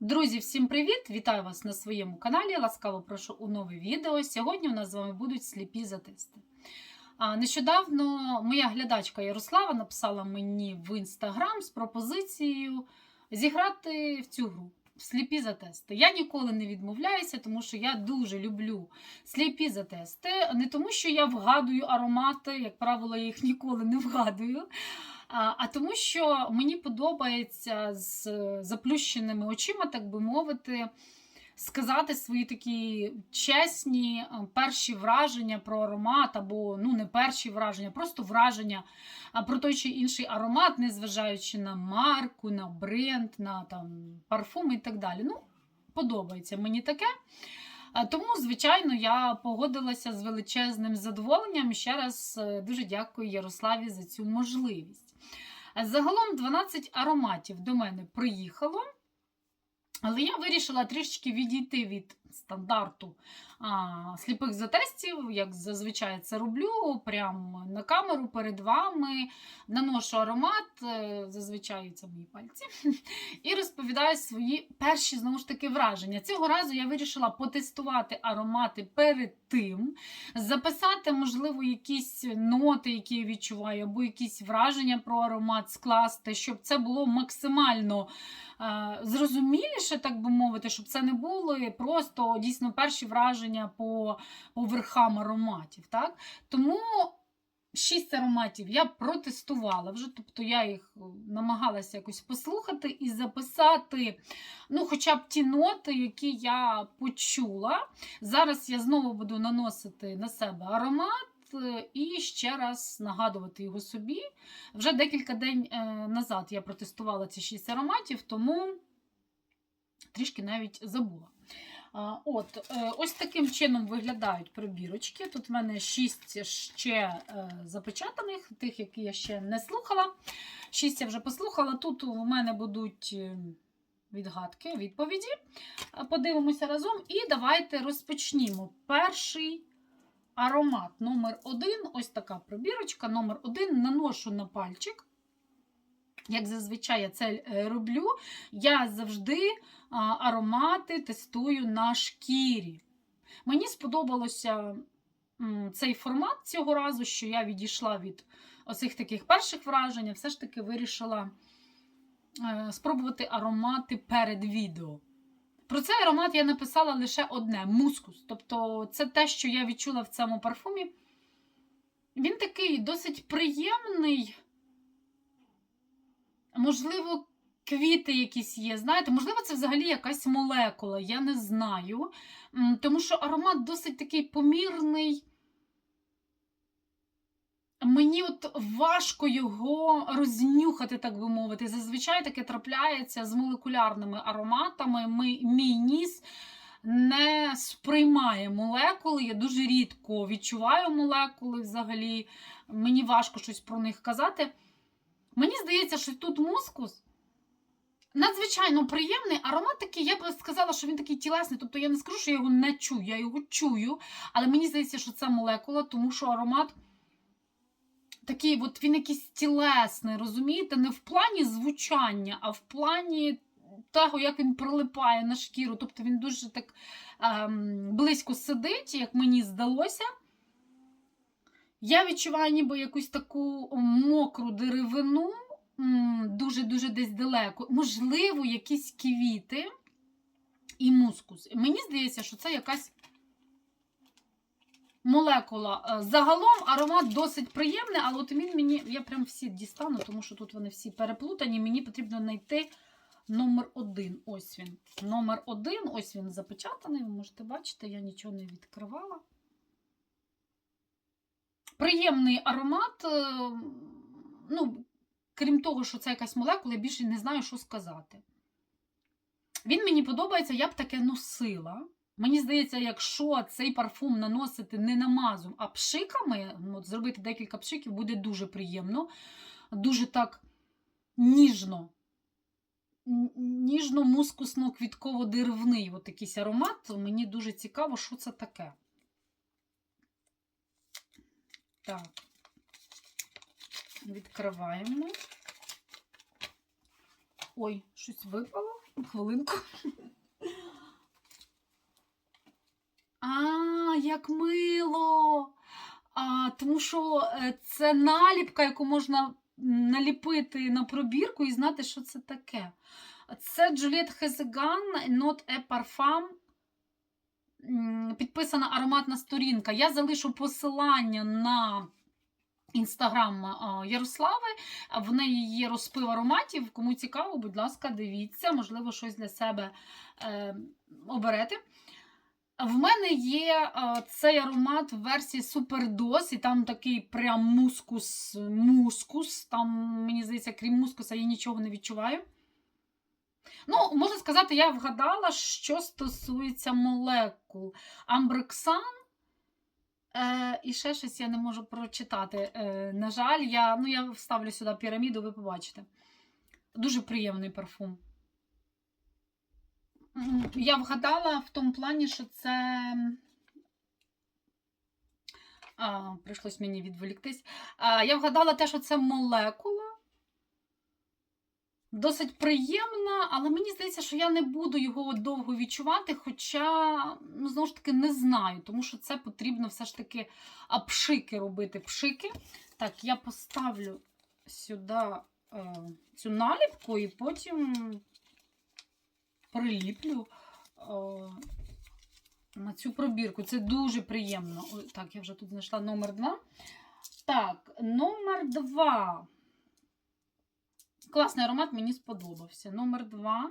Друзі, всім привіт! Вітаю вас на своєму каналі. Ласкаво прошу у нове відео. Сьогодні у нас з вами будуть сліпі затести. А, Нещодавно моя глядачка Ярослава написала мені в інстаграм з пропозицією зіграти в цю гру. Сліпі затести. Я ніколи не відмовляюся, тому що я дуже люблю сліпі затести. Не тому, що я вгадую аромати, як правило, я їх ніколи не вгадую. А, тому, що мені подобається з заплющеними очима, так би мовити, сказати свої такі чесні е, перші враження про аромат, або ну не перші враження, просто враження про той чи інший аромат, незважаючи на марку, на бренд, на там парфум і так далі. Ну, подобається мені таке. Тому, звичайно, я погодилася з величезним задоволенням. Ще раз е, дуже дякую Ярославі за цю можливість. Загалом 12 ароматів до мене приїхало, але я вирішила трішечки відійти від стандарту а, сліпих затестів, як зазвичай це роблю, прямо на камеру перед вами наношу аромат, е, зазвичай це мої пальці, і розповідаю свої перші знову ж таки враження. Цього разу я вирішила потестувати аромати перед тим, записати, можливо, якісь ноти, які я відчуваю, або якісь враження про аромат скласти, щоб це було максимально е, зрозуміліше, так би мовити, щоб це не були просто дійсно перші враження по, по верхам ароматів. Так? Тому. Шість ароматів я протестувала вже, тобто я їх намагалася якось послухати і записати, ну, хоча б ті ноти, які я почула. Зараз я знову буду наносити на себе аромат е, і ще раз нагадувати його собі. Вже декілька день е, назад я протестувала ці шість ароматів, тому трішки навіть забула. От, е, Ось таким чином виглядають пробірочки. Тут в мене 6 ще е, запечатаних, тих, які я ще не слухала. 6 я вже послухала. Тут у мене будуть е, відгадки, відповіді. Подивимося разом. І давайте розпочнімо. Перший аромат номер 1 ось така пробірочка, номер 1 наношу на пальчик. Як зазвичай я це роблю, я завжди аромати тестую на шкірі. Мені сподобалося цей формат цього разу, що я відійшла від оцих таких перших вражень, все ж таки вирішила е, спробувати аромати перед відео. Про цей аромат я написала лише одне мускус. Тобто, це те, що я відчула в цьому парфумі. Він такий досить приємний. Можливо, квіти якісь є. Знаєте, можливо, це взагалі якась молекула, я не знаю. Тому що аромат досить такий помірний. Мені от важко його рознюхати, так би мовити. Зазвичай таке трапляється з молекулярними ароматами. Ми, мій ніс не сприймає молекули. Я дуже рідко відчуваю молекули взагалі. Мені важко щось про них казати. Мені здається, що тут мускус надзвичайно приємний. Аромат такий, я б сказала, що він такий тілесний. Тобто я не скажу, що я його не чую, я його чую. Але мені здається, що це молекула, тому що аромат такий, от він якийсь тілесний, розумієте? Не в плані звучання, а в плані того, як він прилипає на шкіру. Тобто він дуже так ем, близько сидить, як мені здалося. Я відчуваю ніби якусь таку мокру деревину, дуже-дуже десь далеко. Можливо, якісь квіти і мускус. Мені здається, що це якась молекула. Е, Загалом аромат досить приємний, але от він мені, я прям всі дістану, тому що тут вони всі переплутані. Мені потрібно знайти номер один. Ось він. Номер один, ось він запечатаний. Ви можете бачити, я нічого не відкривала. Приємний аромат. е, Ну, крім того, що це якась молекула, я більше не знаю, що сказати. Він мені подобається, я б таке носила. Мені здається, якщо цей парфум наносити не намазом, а пшиками, ну, от зробити декілька пшиків, буде дуже приємно, дуже так ніжно. Ніжно-мускусно-квітково-деревний от якийсь аромат. Мені дуже цікаво, що це таке. Так. Відкриваємо. Ой, щось випало. Хвилинку. А, як мило! А, тому що е, це наліпка, яку можна наліпити на пробірку і знати, що це таке. Це Juliette Хезеган, Not a Parfum. Підписана ароматна сторінка. Я залишу посилання на інстаграм Ярослави. В неї є розпив ароматів. Кому цікаво, будь ласка, дивіться, можливо, щось для себе е, оберете. В мене є е, цей аромат в версії супердос, і там такий прям мускус, мускус. Там, мені здається, крім мускуса, я нічого не відчуваю. Ну, можна сказати, я вгадала, що стосується молекул. Амбрексан. Е, і ще щось я не можу прочитати. Е, на жаль, я, ну, я вставлю сюди піраміду, ви побачите. Дуже приємний парфум. Я вгадала в тому плані, що це. А, прийшлось мені відволіктись. А, я вгадала те, що це молекула. Досить приємна, але мені здається, що я не буду його довго відчувати, хоча, ну, знову ж таки, не знаю, тому що це потрібно все ж таки а, пшики робити. Пшики. Так, я поставлю сюди е, цю наліпку і потім приліплю е, на цю пробірку. Це дуже приємно. Ой, так, я вже тут знайшла номер 2. Так, номер 2. Класний аромат, мені сподобався. Номер 2.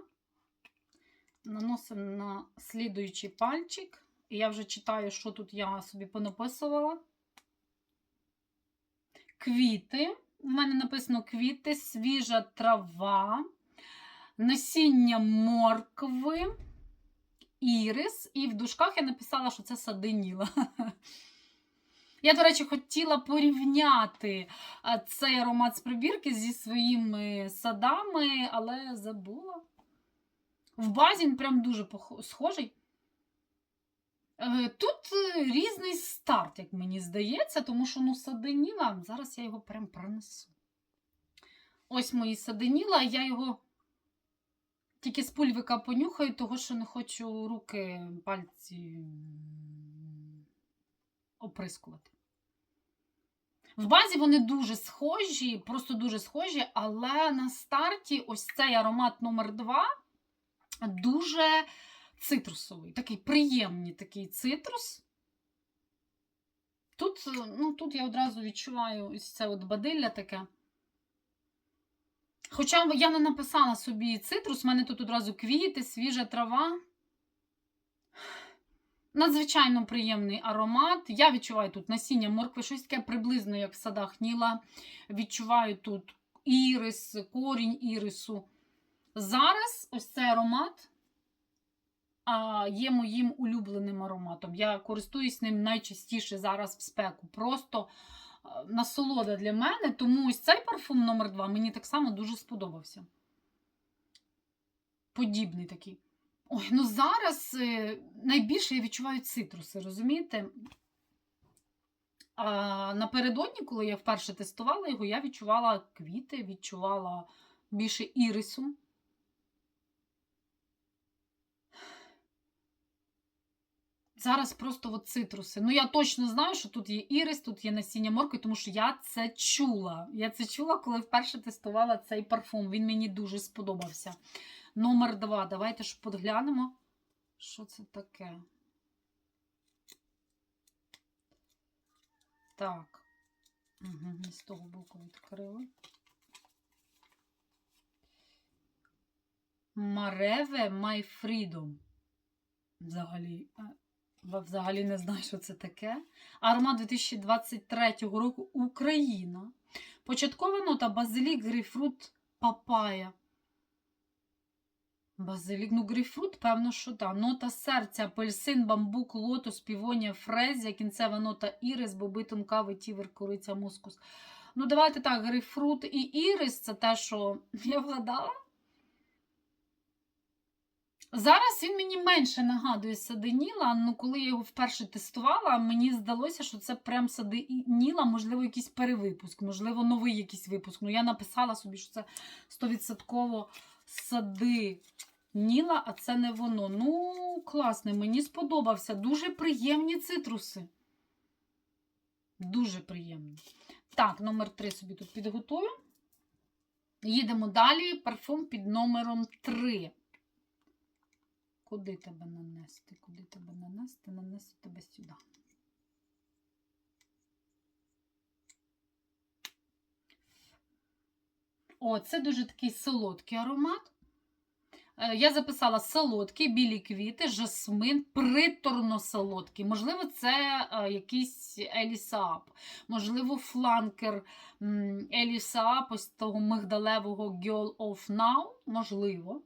Наносимо на слідуючий пальчик. І я вже читаю, що тут я собі понаписувала. Квіти. У мене написано квіти, свіжа трава, насіння моркви, ірис. І в дужках я написала, що це садиніла. Я, до речі, хотіла порівняти цей аромат з прибірки зі своїми садами, але забула. В базі він прям дуже схожий. Е, Тут е, різний старт, як мені здається, тому що ну, саденіла, зараз я його прям пронесу. Ось мої саденіла, я його тільки з пульвика понюхаю, того що не хочу руки, пальці оприскувати. В базі вони дуже схожі, просто дуже схожі, але на старті ось цей аромат номер 2 дуже цитрусовий, такий приємний такий цитрус. Тут, е, ну, тут я одразу відчуваю ось це от бадилля таке. Хоча я не написала собі цитрус, в мене тут одразу квіти, свіжа трава. Надзвичайно приємний аромат. Я відчуваю тут насіння моркви, щось таке приблизно, як в садах Ніла. Відчуваю тут ірис, корінь ірису. Зараз ось цей аромат є моїм улюбленим ароматом. Я користуюсь ним найчастіше зараз в спеку. Просто насолода для мене. Тому ось цей парфум номер 2 мені так само дуже сподобався. Подібний такий. Ой, ну зараз е, найбільше я відчуваю цитруси, розумієте? А напередодні, коли я вперше тестувала його, я відчувала квіти, відчувала більше ірису. Зараз просто от цитруси. Ну, я точно знаю, що тут є ірис, тут є насіння моркви, тому що я це чула. Я це чула, коли вперше тестувала цей парфум. Він мені дуже сподобався. Номер два. Давайте ж подглянемо, що це таке. Так. Угу, з того боку відкрили. Мареве My Freedom. Взагалі, е, взагалі не знаю, що це таке. Аромат 2023 року Україна. Початкова нота базилік, грейпфрут, папая. Базилік, ну грейпфрут, певно, що так. Нота серця, апельсин, бамбук, лотос, півонія, фрезія, кінцева нота ірис, боби, тонка, ветівер, кориця, мускус. Ну, давайте так, грейпфрут і ірис це те, що я вгадала. Зараз він мені менше нагадує саденіла. Ну, коли я його вперше тестувала, мені здалося, що це прям саденіла, можливо, якийсь перевипуск, можливо, новий якийсь випуск. Ну, я написала собі, що це 100% сади Ніла, а це не воно. Ну, класний, мені сподобався. Дуже приємні цитруси. Дуже приємні. Так, номер 3 собі тут підготую. Їдемо далі. Парфум під номером 3. Куди тебе нанести? Куди тебе нанести? Нанесу тебе сюди. О, це дуже такий солодкий аромат. Е, Я записала солодкий, білі квіти, жасмин, приторно солодкий. Можливо, це е, якийсь Елісаап, можливо, фланкер Елісаап, ось того мигдалевого Girl of Now. Можливо.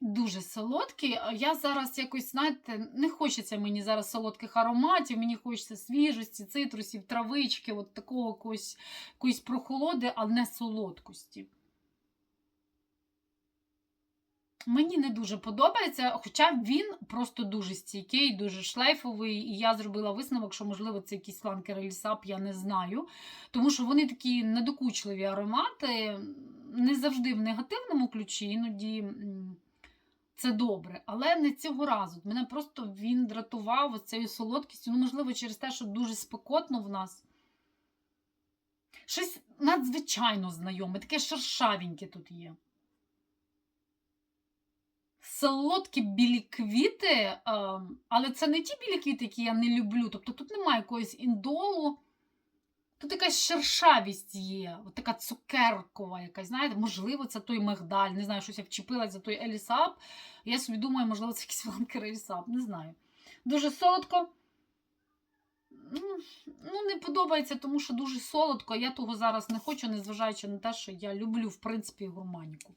Дуже солодкий. Я зараз якось, знаєте, не хочеться мені зараз солодких ароматів, мені хочеться свіжості, цитрусів, травички, от такого якоїсь, якоїсь прохолоди, але не солодкості. Мені не дуже подобається, хоча він просто дуже стійкий, дуже шлейфовий, і я зробила висновок, що, можливо, це якийсь фланкер Елісап, я не знаю. Тому що вони такі недокучливі аромати, не завжди в негативному ключі, іноді. Це добре, але не цього разу. Мене просто він дратував цією солодкістю. Ну, можливо, через те, що дуже спекотно в нас. Щось надзвичайно знайоме, таке шершавеньке тут є. Солодкі білі квіти, ем, але це не ті білі квіти, які я не люблю. Тобто тут немає якогось індолу. Тут якась шершавість є, от така цукеркова якась, знаєте, можливо, це той мигдаль, не знаю, щось я вчепилась за той Елісап. Я собі думаю, можливо, це якийсь фланкер Елісап, не знаю. Дуже солодко. Ну, Ну, не подобається, тому що дуже солодко. Я того зараз не хочу, незважаючи на те, що я люблю, в принципі, гурманіку.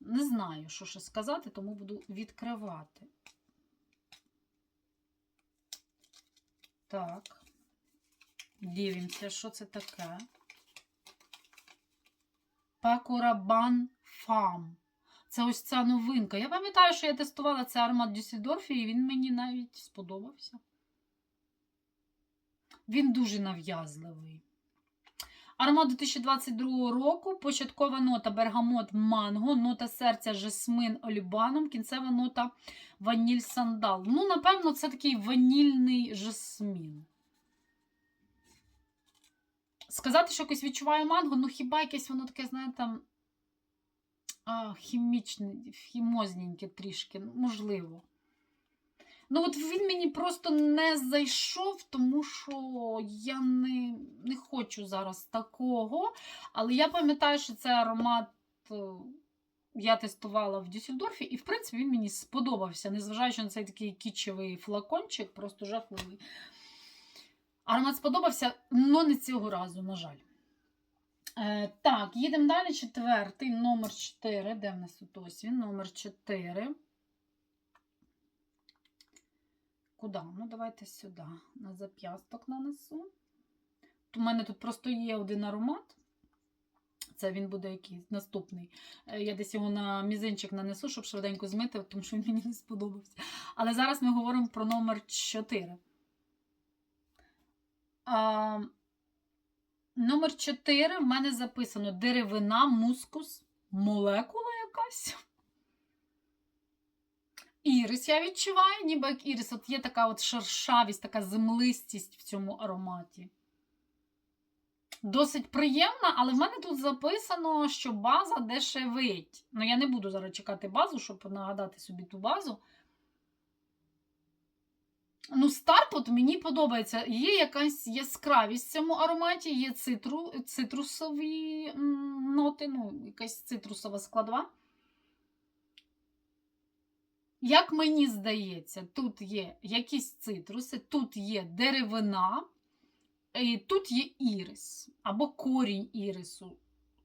Не знаю, що ще сказати, тому буду відкривати. Так. Дивимося, що це таке. Пакурабан Фам. Це ось ця новинка. Я пам'ятаю, що я тестувала цей аромат Дюссельдорфі, і він мені навіть сподобався. Він дуже нав'язливий. Аромат 2022 року. Початкова нота бергамот манго, нота серця жасмин олібаном, кінцева нота ваніль сандал. Ну, напевно, це такий ванільний жасмін. Сказати, що якось відчуваю манго, ну хіба якесь воно таке, знаєте, хімічне, хімозненьке трішки, ну, можливо. Ну, от він мені просто не зайшов, тому що я не, не хочу зараз такого. Але я пам'ятаю, що цей аромат е, я тестувала в Дюссельдорфі, і, в принципі, він мені сподобався, незважаючи на цей такий кічевий флакончик, просто жахливий. Аромат сподобався, але не цього разу, на жаль. Е, так, їдемо далі. Четвертий, номер 4. Де в нас тут ось він? Номер 4. Куди? Ну, давайте сюди. На зап'ясток нанесу. У мене тут просто є один аромат. Це він буде якийсь наступний. Е, Я десь його на мізинчик нанесу, щоб швиденько змити, тому що він мені не сподобався. Але зараз ми говоримо про номер 4. А, номер 4 в мене записано деревина, мускус, молекула якась. Ірис я відчуваю, ніби як ірис. От є така от шершавість, така землистість в цьому ароматі. Досить приємна, але в мене тут записано, що база дешевить. Ну, я не буду зараз чекати базу, щоб нагадати собі ту базу. Ну, старт мені подобається. Є якась яскравість в цьому ароматі, є цитру, цитрусові ноти, ну, якась цитрусова складова. Як мені здається, тут є якісь цитруси, тут є деревина, і тут є ірис або корінь ірису.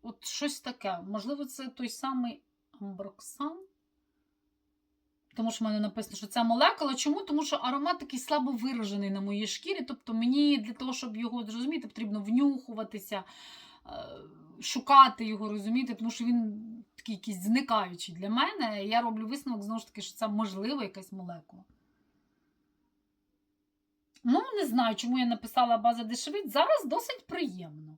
От щось таке. Можливо, це той самий амброксан. Тому що в мене написано, що це молекула. Чому? Тому що аромат такий слабо виражений на моїй шкірі. Тобто мені для того, щоб його зрозуміти, потрібно внюхуватися, е, шукати його, розуміти, тому що він такий якийсь зникаючий для мене. Я роблю висновок, знову ж таки, що це можливо якась молекула. Ну, не знаю, чому я написала база дешевить. Зараз досить приємно.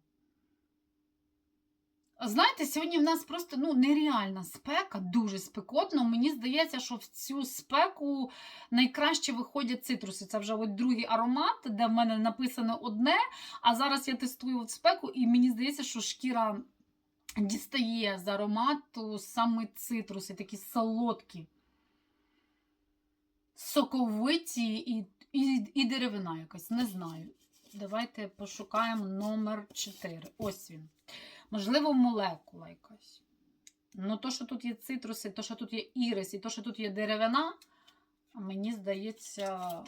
Знаєте, сьогодні в нас просто ну, нереальна спека, дуже спекотно. Мені здається, що в цю спеку найкраще виходять цитруси. Це вже от другий аромат, де в мене написано одне. А зараз я тестую от спеку, і мені здається, що шкіра дістає з аромату саме цитруси, такі солодкі, соковиті і, і, і деревина якась. Не знаю. Давайте пошукаємо номер 4. Ось він. Можливо, молекула якась. Ну, то, що тут є цитруси, то, що тут є ірис, і то, що тут є деревина, мені здається,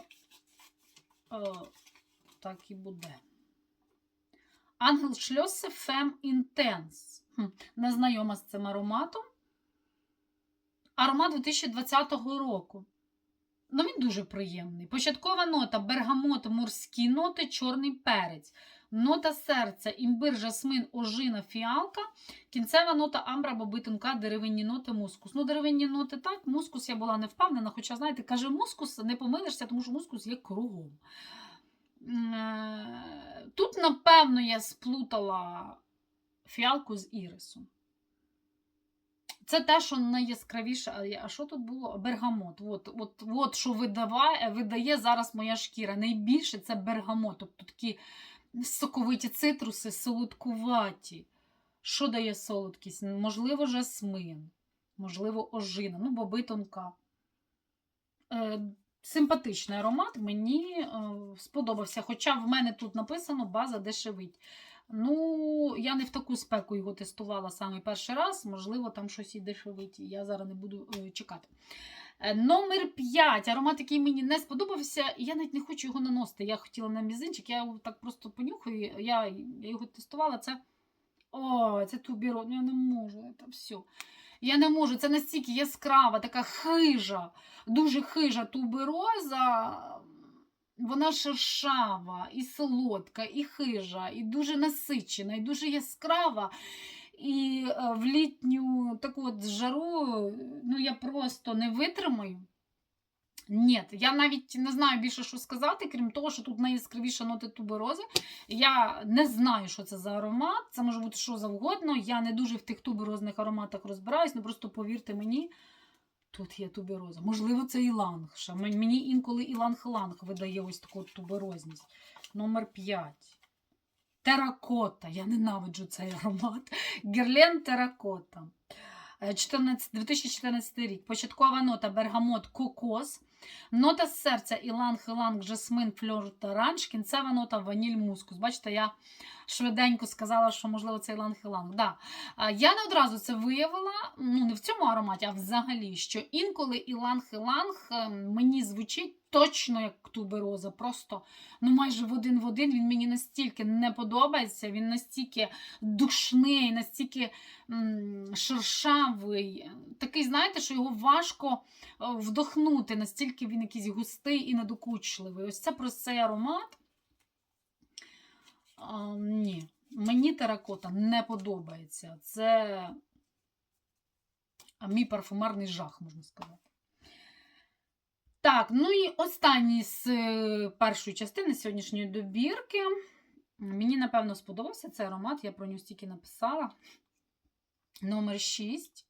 е, так і буде. Ангел Шльосе Фем Інтенс. Незнайома з цим ароматом. Аромат 2020 року. Ну, він дуже приємний. Початкова нота бергамот, морські ноти, чорний перець. Нота серця, імбир, жасмин, ожина, фіалка. Кінцева нота амбра, боби тонка, деревинні ноти, мускус. Ну, деревинні ноти так, мускус я була не впевнена, хоча, знаєте, каже, мускус не помилишся, тому що мускус є кругом. Е, Тут, напевно, я сплутала фіалку з ірисом. Це те, що найяскравіше. А що тут було? Бергамот. От, от, от що видаває, видає зараз моя шкіра. Найбільше це бергамот. Тобто такі соковиті цитруси, солодкуваті. Що дає солодкість? Можливо, жасмин, можливо, ожина, ну, боби тонка. Е, симпатичний аромат, мені е, сподобався. Хоча в мене тут написано база дешевить. Ну, я не в таку спеку його тестувала саме перший раз, можливо, там щось і дешевить. Я зараз не буду е, чекати. Е, Номер 5. Аромат, який мені не сподобався, і я навіть не хочу його наносити. Я хотіла на мізинчик, я його так просто понюхаю. Я, я його тестувала. Це. О, це тубіро. Ну, я не можу. Це все. Я не можу. Це настільки яскрава, така хижа, дуже хижа тубероза. Вона шершава, і солодка, і хижа, і дуже насичена, і дуже яскрава. І е, в літню таку от жару ну, я просто не витримаю. Ні, я навіть не знаю більше, що сказати, крім того, що тут найяскравіша ноти туберози. Я не знаю, що це за аромат. Це може бути що завгодно. Я не дуже в тих туберозних ароматах розбираюсь, ну просто повірте мені, тут є тубероза. Можливо, це іланг. Мені інколи іланг-ланг видає ось таку туберозність. Номер 5. Теракота. Я ненавиджу цей аромат. Герлен теракота. Е, 14, 2014 рік. Початкова нота бергамот кокос. Нота з серця іланг, іланг, жасмин, фльор та. Кінцева нота ваніль, мускус. Бачите, я швиденько сказала, що можливо це іланг, іланг. Да. Я не одразу це виявила, ну не в цьому ароматі, а взагалі, що інколи іланг, іланг е, мені звучить точно як тубероза. Просто ну майже в один в один він мені настільки не подобається, він настільки душний, настільки м, шершавий. Такий, знаєте, що його важко е, вдохнути, настільки він якийсь густий і недокучливий. Ось це про цей аромат. А, ні, мені теракота не подобається. Це мій парфумерний жах, можна сказати. Так, ну і останній з е, першої частини сьогоднішньої добірки. Мені, напевно, сподобався цей аромат, я про нього стільки написала. Номер 6.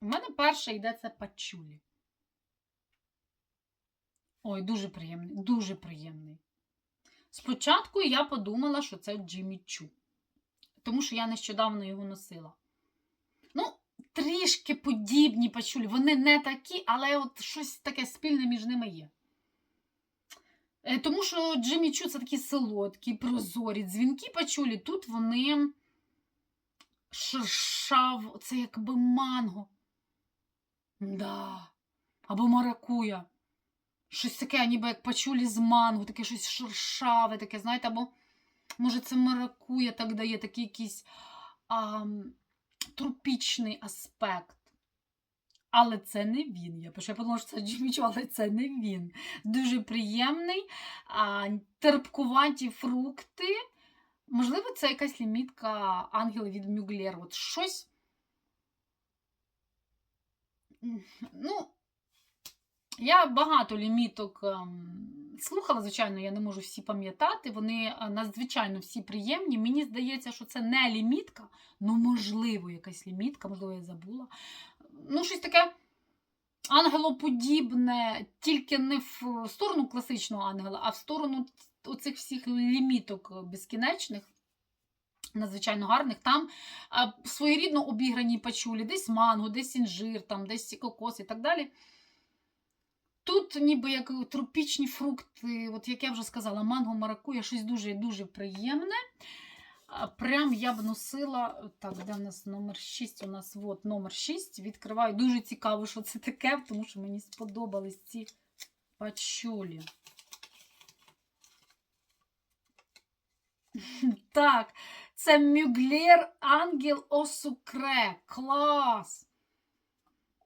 У мене перший йде це пачулі. Ой, дуже приємний, дуже приємний. Спочатку я подумала, що це Джиммі Чу, тому що я нещодавно його носила. Ну, трішки подібні пачулі. Вони не такі, але от щось таке спільне між ними є. Е, Тому що Джиммі Чу це такі солодкі, прозорі, дзвінки пачулі. Тут вони шершав, це якби манго. Да. Або маракуя. Щось таке, ніби як пачулі з манго, таке щось шершаве, таке, знаєте, або, може, це маракуя так дає такий якийсь а, тропічний аспект. Але це не він. Я перше подумала, що це Джиммі але це не він. Дуже приємний, а, терпкуваті фрукти. Можливо, це якась лімітка ангела від Мюглєр. От щось. Ну, я багато ліміток ем, слухала, звичайно, я не можу всі пам'ятати. Вони е, надзвичайно всі приємні. Мені здається, що це не лімітка, ну, можливо, якась лімітка, можливо, я забула. Ну, щось таке ангелоподібне, тільки не в сторону класичного ангела, а в сторону оцих всіх ліміток безкінечних. Надзвичайно гарних. Там своєрідно обіграні пачулі, десь манго, десь інжир, там, десь кокос і так далі. Тут ніби як тропічні фрукти, от як я вже сказала, манго, маракуя, щось дуже-дуже приємне. Прям я б носила. Так, де в нас номер 6? У нас от номер 6. Відкриваю. Дуже цікаво, що це таке, тому що мені сподобались ці пачулі. Так, це Мюглєр Ангел Осукре. Клас!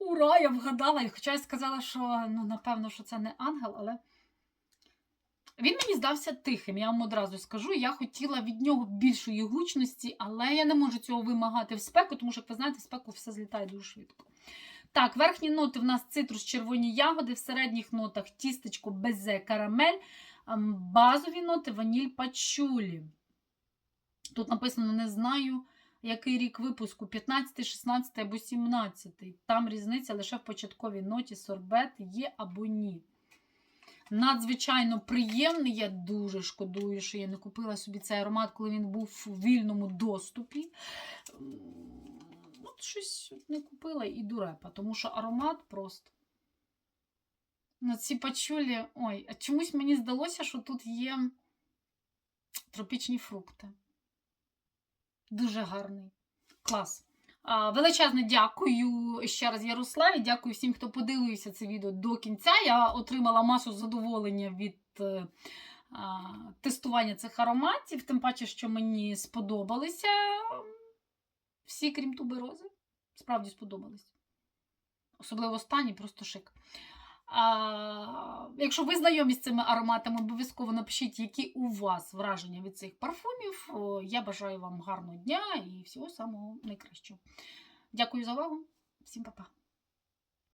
Ура! Я вгадала. Хоча я сказала, що ну, напевно, що це не ангел, але. Він мені здався тихим, я вам одразу скажу. Я хотіла від нього більшої гучності, але я не можу цього вимагати в спеку, тому що, як ви знаєте, в спеку все злітає дуже швидко. Так, верхні ноти в нас цитрус, червоні ягоди, в середніх нотах тістечко, безе, карамель, ем, базові ноти, ваніль, пачулі. Тут написано не знаю, який рік випуску: 15, 16 або 17. Там різниця лише в початковій ноті сорбет є або ні. Надзвичайно приємний. Я дуже шкодую, що я не купила собі цей аромат, коли він був у вільному доступі. От щось не купила і дурепа, тому що аромат просто. На ці пачулі. Ой, а чомусь мені здалося, що тут є тропічні фрукти. Дуже гарний. Клас. А, Величезне дякую ще раз Ярославі. Дякую всім, хто подивився це відео до кінця. Я отримала масу задоволення від е, тестування цих ароматів, тим паче, що мені сподобалися всі, крім туберози. Справді сподобались. Особливо останній, просто шик. А, якщо ви знайомі з цими ароматами, обов'язково напишіть, які у вас враження від цих парфумів. Я бажаю вам гарного дня і всього самого найкращого. Дякую за увагу. Всім па-па.